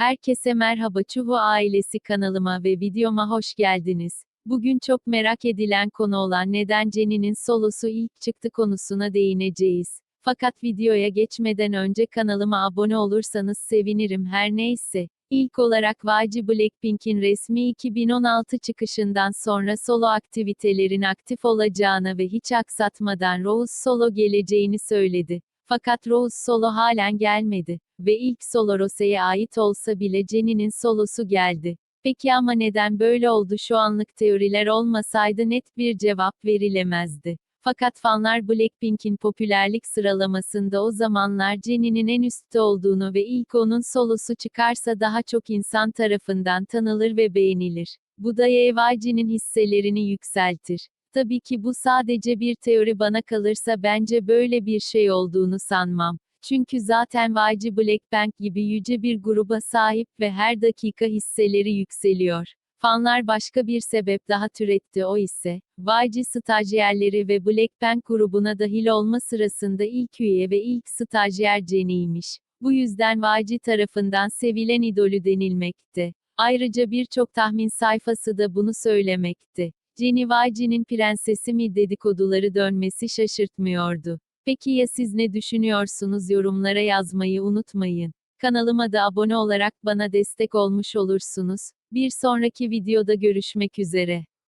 Herkese merhaba Çuhu ailesi kanalıma ve videoma hoş geldiniz. Bugün çok merak edilen konu olan neden Jenny'nin solosu ilk çıktı konusuna değineceğiz. Fakat videoya geçmeden önce kanalıma abone olursanız sevinirim her neyse. İlk olarak YG Blackpink'in resmi 2016 çıkışından sonra solo aktivitelerin aktif olacağını ve hiç aksatmadan Rose solo geleceğini söyledi. Fakat Rose solo halen gelmedi ve ilk solo Rose'ye ait olsa bile Jenny'nin solosu geldi. Peki ama neden böyle oldu şu anlık teoriler olmasaydı net bir cevap verilemezdi. Fakat fanlar Blackpink'in popülerlik sıralamasında o zamanlar Jenny'nin en üstte olduğunu ve ilk onun solosu çıkarsa daha çok insan tarafından tanılır ve beğenilir. Bu da YG'nin hisselerini yükseltir. Tabii ki bu sadece bir teori bana kalırsa bence böyle bir şey olduğunu sanmam. Çünkü zaten YG Blackpink gibi yüce bir gruba sahip ve her dakika hisseleri yükseliyor. Fanlar başka bir sebep daha türetti o ise, YG stajyerleri ve Blackpink grubuna dahil olma sırasında ilk üye ve ilk stajyer Jennie'ymiş. Bu yüzden YG tarafından sevilen idolü denilmekte. Ayrıca birçok tahmin sayfası da bunu söylemekte. YG'nin prensesi mi dedikoduları dönmesi şaşırtmıyordu. Peki ya siz ne düşünüyorsunuz yorumlara yazmayı unutmayın. Kanalıma da abone olarak bana destek olmuş olursunuz. Bir sonraki videoda görüşmek üzere.